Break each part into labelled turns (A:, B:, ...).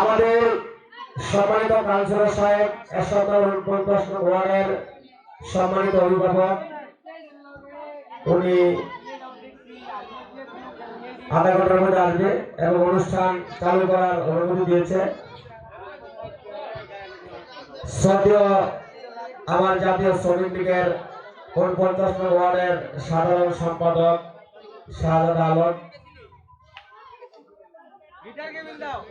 A: আমাদের সম্মানিত কাউন্সিলর সাহেব উনপঞ্চাশ ওয়ার্ডের সম্মানিত অভিভাবক। উনি আধা ঘণ্টার মধ্যে আসবে এবং অনুষ্ঠান চালু করার অনুমতি দিয়েছে। আমার জাতীয় শ্রমিক লীগের উনপঞ্চাশ ওয়ার্ডের সাধারণ সম্পাদক শাহাদ আলম।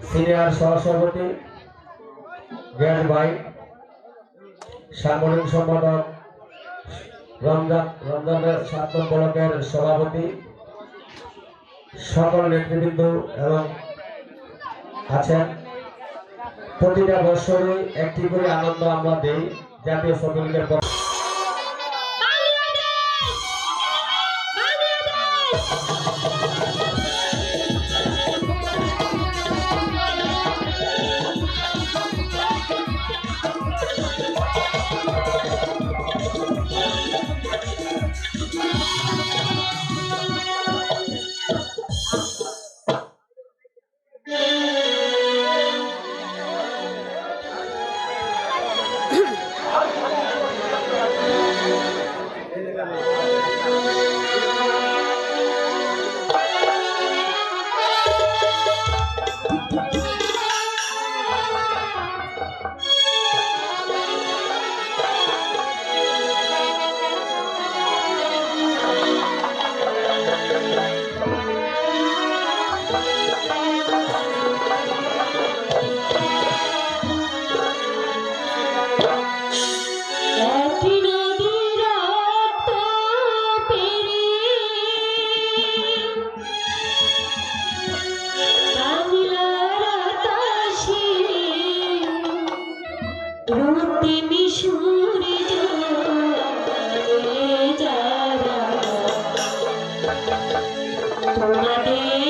A: সিনিয়র সহসভাপতি জ্ঞান ভাই, সাংগঠনিক সম্পাদক রমজান রমজানের সাত ব্লকের সভাপতি, সকল নেতৃবৃন্দ এবং আছেন। প্রতিটা বছরই একটি করে আনন্দ আমরা দেই জাতীয় শ্রমিক
B: বাংলাদেশ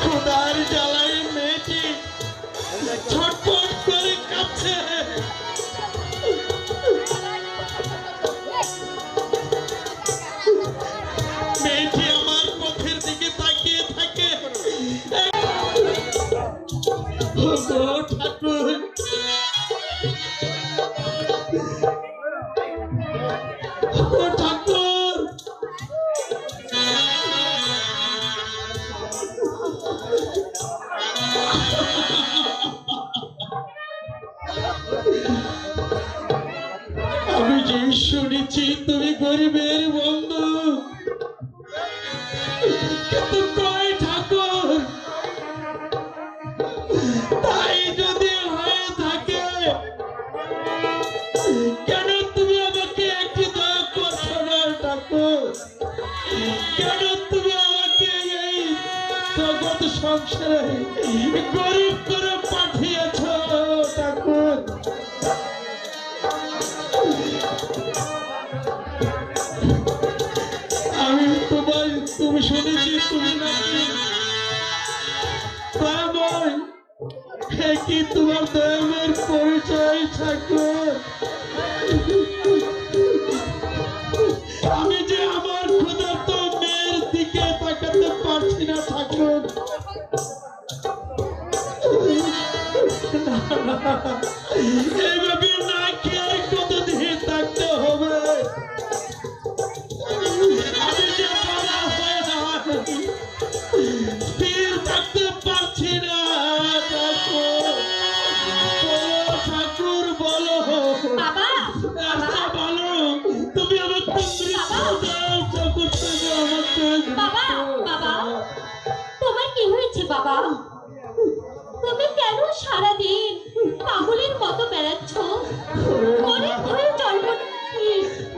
B: খুদার জ্বালায় মেয়েটি ছটফট করে কাঁপছে। ಚಿತ್ತು ಗುರಿ ಬೇರೆ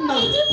B: no.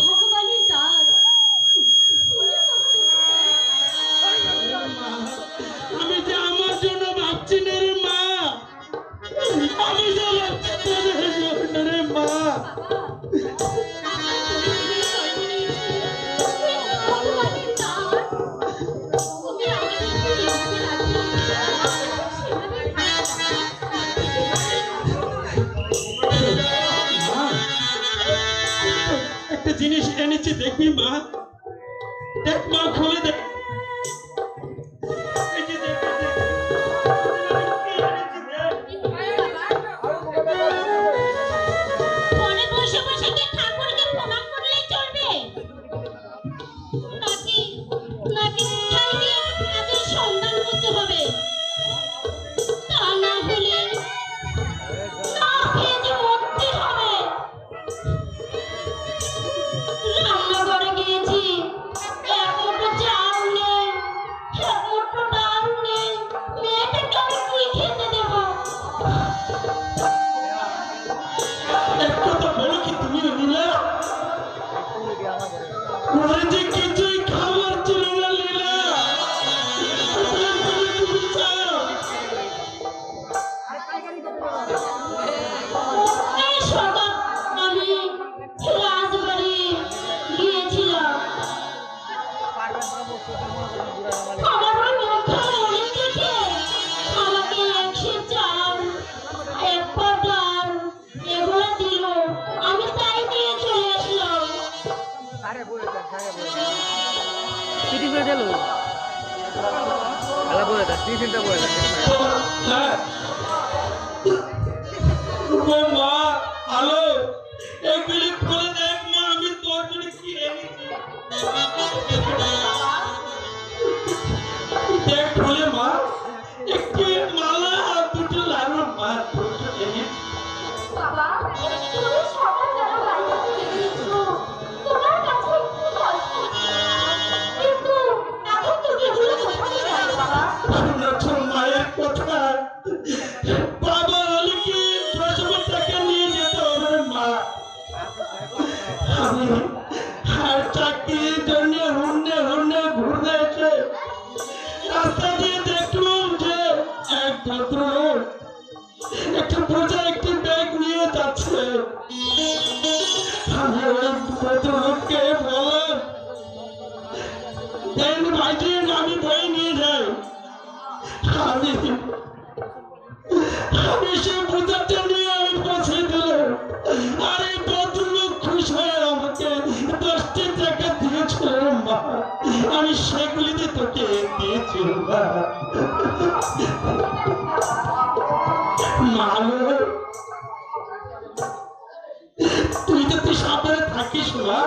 B: তুই
C: তো তুই
B: সাঁতারে থাকিস না,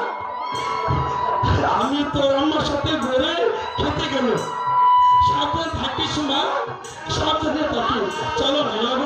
B: আমি তোর আমার সাথে ঘুরে খেতে গেল সাঁতারে থাকিস না, সাবধানে থাকি চলো লীলাবতী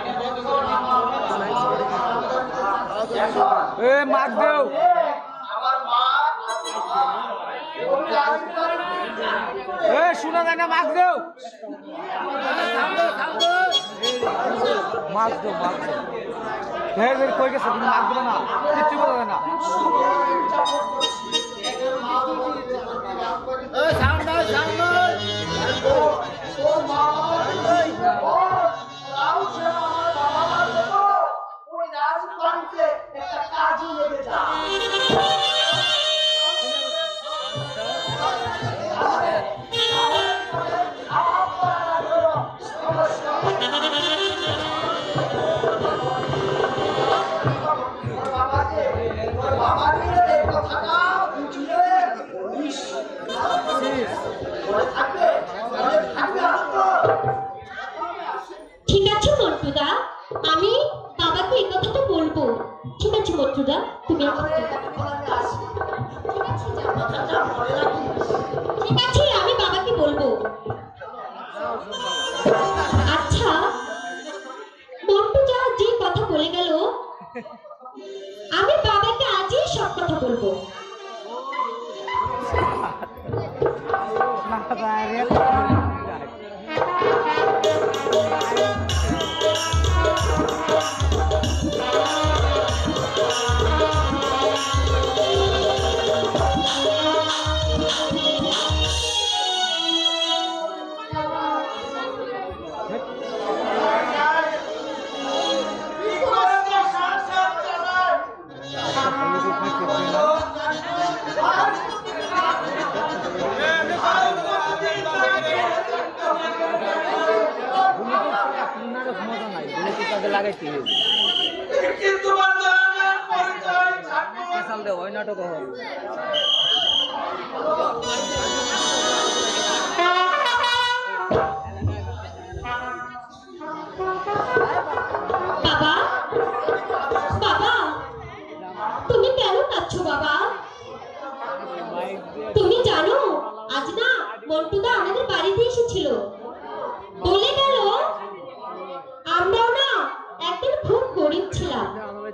D: এ, মাছ দেও। এ, শোনা যায় না দেও। মাছ দেও মাছ দেও। হ্যাঁ বের কই গেছে? কিন্তু মাছ দেবে না। কিচ্ছু বলা যায় না
C: ঠিক আমি বাবাকে এই কথাটা বলব। ঠিক আছে মন্টুদা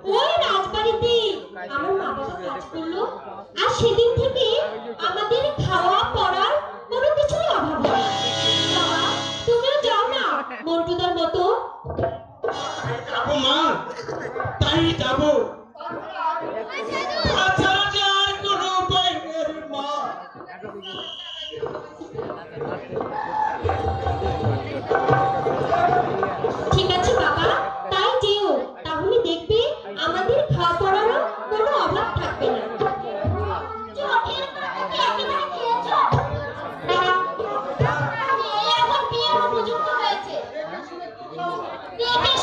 D: ওই
C: রাজবাড়িতে কাজ করল। আর সেদিন থেকে আমাদের Yeah.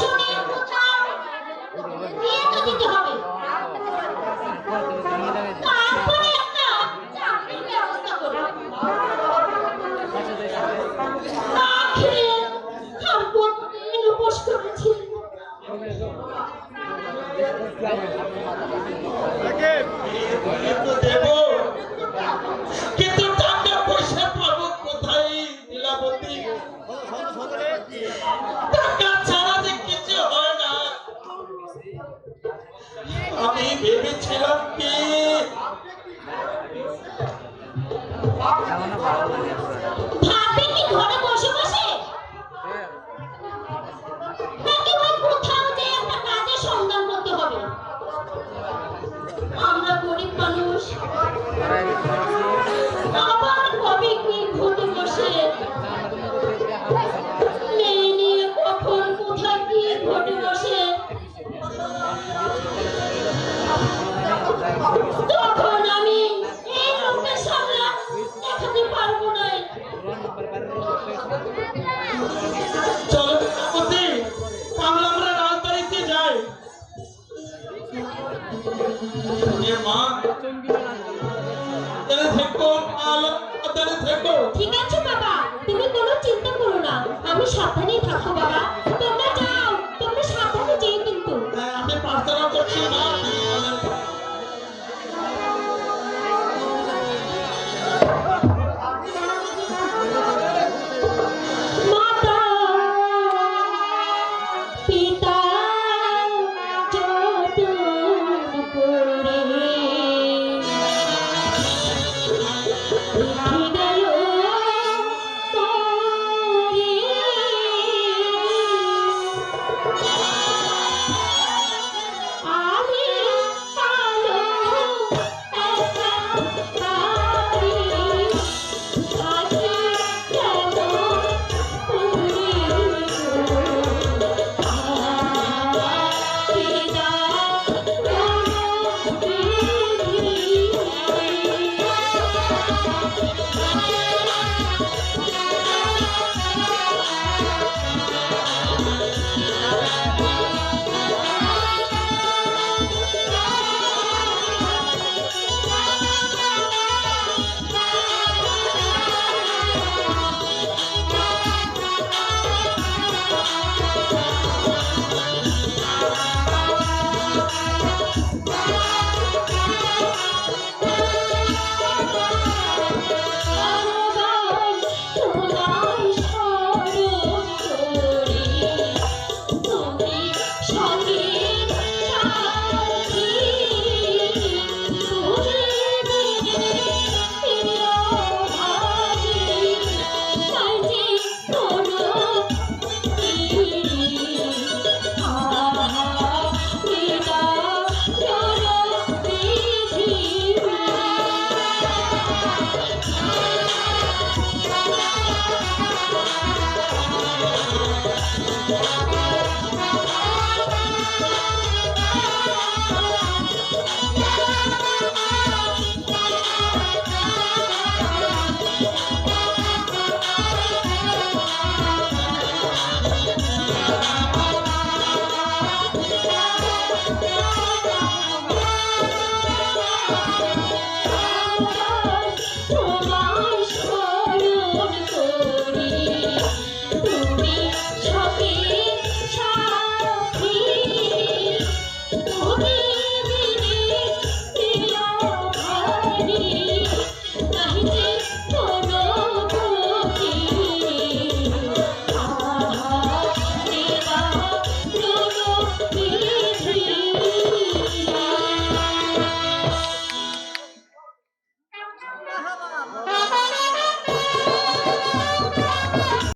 C: Vai,